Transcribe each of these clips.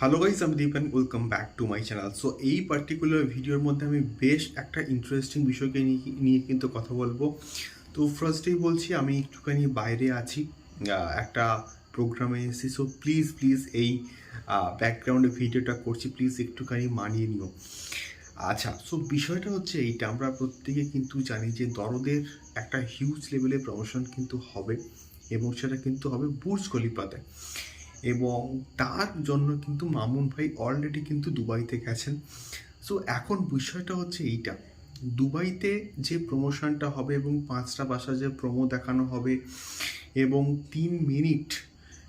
Hello guys আমি Deep and welcome back to my channel so এই particular ভিডিওর মধ্যে আমি বেশ একটা ইন্টারেস্টিং বিষয়কে নিয়ে কিন্তু কথা বলব। তো ফার্স্টেই বলছি, আমি একটুখানি বাইরে আছি। একটা প্রোগ্রামে এসেছি। সো প্লিজ প্লিজ এই ব্যাকগ্রাউন্ডে ভিডিওটা করছি। প্লিজ একটুখানি মানিয়ে নিও। আচ্ছা সো বিষয়টা হচ্ছে এইটা। আমরা প্রত্যেকে কিন্তু জানি যে দরদের একটা হিউজ লেভেলের প্রমোশন কিন্তু হবে এবং সেটা কিন্তু হবে বুর্জ খলিফাতে এবং তার জন্য কিন্তু মামুন ভাই অলরেডি কিন্তু দুবাইতে গেছেন। সো এখন বিষয়টা হচ্ছে এইটা। দুবাইতে যে প্রমোশনটা হবে এবং পাঁচটা বাসা যে প্রোমো দেখানো হবে এবং তিন মিনিট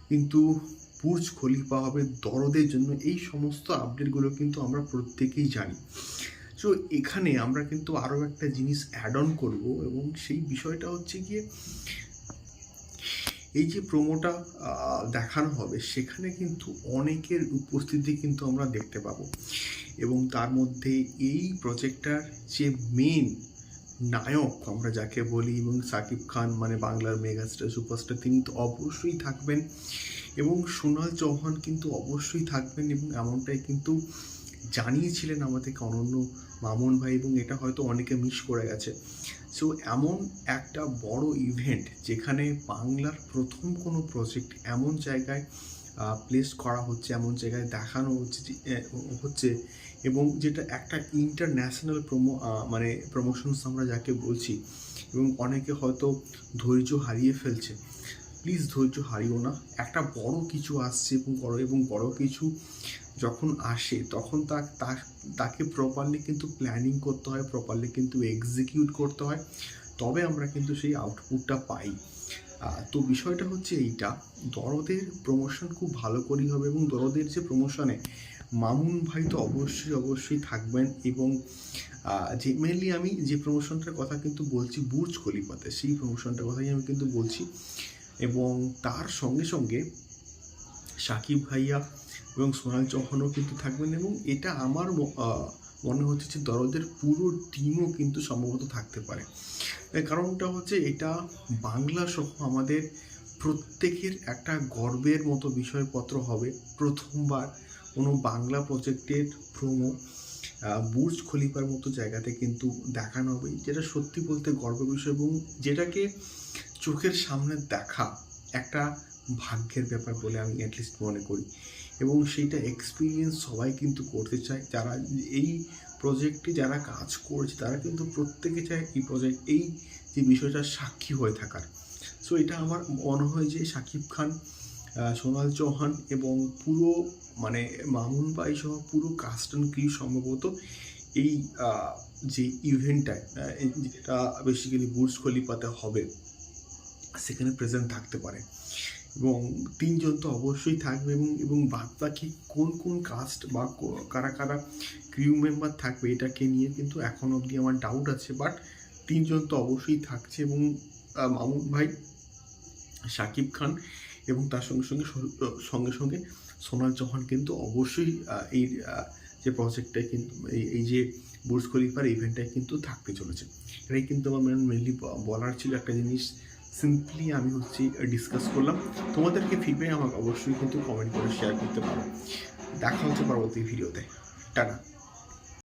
কিন্তু বুর্জ খলিফা হবে দরদের জন্য, এই সমস্ত আপডেটগুলো কিন্তু আমরা প্রত্যেকেই জানি। সো এখানে আমরা কিন্তু আরও একটা জিনিস অ্যাড অন করব এবং সেই বিষয়টা হচ্ছে গিয়ে এই যে প্রোমোটা দেখানো হবে, সেখানে কিন্তু অনেকের উপস্থিতি কিন্তু আমরা দেখতে পাবো। এবং তার মধ্যে এই প্রজেক্টটার যে মেন নায়ক, আমরা যাকে বলি, এবং সাকিব খান মানে বাংলার মেগাস্টার সুপারস্টার তিনি তো অবশ্যই থাকবেন। এবং সোনাল চৌহান কিন্তু অবশ্যই থাকবেন, এবং এমনটাই কিন্তু জানিয়েছিলেন আমাদেরকে অনন্য মামুন ভাই এবং এটা হয়তো অনেকে মিস করে গেছে। সো এমন একটা বড় ইভেন্ট যেখানে বাংলার প্রথম কোনো প্রজেক্ট এমন জায়গায় প্লেস করা হচ্ছে, এমন জায়গায় দেখানো হচ্ছে হচ্ছে এবং যেটা একটা ইন্টারন্যাশনাল প্রমো মানে প্রমোশনস আমরা যাকে বলছি এবং অনেকে হয়তো ধৈর্য হারিয়ে ফেলছে। প্লিজ ধৈর্য হারিও না। একটা বড় কিছু আসছে এবং বড় এবং বড় কিছু যখন আসে, তখন তাকে প্রপারলি কিন্তু প্ল্যানিং করতে হয় প্রপারলি কিন্তু এক্সিকিউট করতে হয়। তবে আমরা কিন্তু সেই আউটপুটটা পাই। তো বিষয়টা হচ্ছে এইটা। দরদের প্রমোশন খুব ভালো করেই হবে এবং দরদের যে প্রমোশনে মামুন ভাই তো অবশ্যই অবশ্যই থাকবেন এবং যে মেনলি আমি যে প্রমোশনটার কথা কিন্তু বলছি, বুর্জ কলিপাতে সেই প্রমোশনটার কথাই আমি কিন্তু বলছি। এবং তার সঙ্গে সঙ্গে সাকিব ভাইয়া এবং সোনাল চৌহানও কিন্তু থাকবেন এবং এটা আমার মনে হচ্ছে যে দরদের পুরো টিমও কিন্তু সম্ভবত থাকতে পারে। কারণটা হচ্ছে এটা বাংলা সহ আমাদের প্রত্যেকের একটা গর্বের মতো বিষয়পত্র হবে প্রথমবার কোনো বাংলা প্রজেক্টের প্রোমো বুর্জ খলিফার মতো জায়গাতে কিন্তু দেখানো হবে। যেটা সত্যি বলতে গর্বের বিষয় এবং যেটাকে চোখের সামনে দেখা একটা ভাগ্যের ব্যাপার বলে আমি অ্যাটলিস্ট মনে করি। এবং সেইটা এক্সপিরিয়েন্স সবাই কিন্তু করতে চায়। যারা এই প্রজেক্টে যারা কাজ করছে, তারা কিন্তু প্রত্যেকে চায় এই প্রজেক্ট এই যে বিষয়টার সাক্ষী হয়ে থাকার। সো এটা আমার মনে হয় যে শাকিব খান সোনাল চৌহান এবং পুরো মানে মামুন ভাই সহ পুরো কাস্ট অ্যান্ড ক্রিউ সম্ভবত এই যে ইভেন্টটায় যেটা বেসিক্যালি বুর্জ খলিফাতে হবে। সেখানে প্রেজেন্ট থাকতে পারে। এবং তিনজন তো অবশ্যই থাকবে এবং এবং বাদ বাকি কোন কোন কাস্ট বা কারা কারা ক্রিউ মেম্বার থাকবে এটাকে নিয়ে কিন্তু এখন অবধি আমার ডাউট আছে। বাট তিনজন তো অবশ্যই থাকছে এবং মামুন ভাই শাকিব খান এবং তার সঙ্গে সঙ্গে সঙ্গে সঙ্গে সোনাল চৌহান কিন্তু অবশ্যই এই যে প্রজেক্টটায় কিন্তু এই এই যে বুর্জ খলিফার ইভেন্টটায় কিন্তু থাকতে চলেছে। এটাই কিন্তু আমার মেনলি বলার ছিল একটা জিনিস। সিম্পলি আমি হচ্ছে ডিসকাস করলাম। তোমাদেরকে ফিডব্যাক আমাকে অবশ্যই কিন্তু কমেন্ট করে শেয়ার করতে পারো। দেখা হচ্ছে পরবর্তী ভিডিওতে টাটা।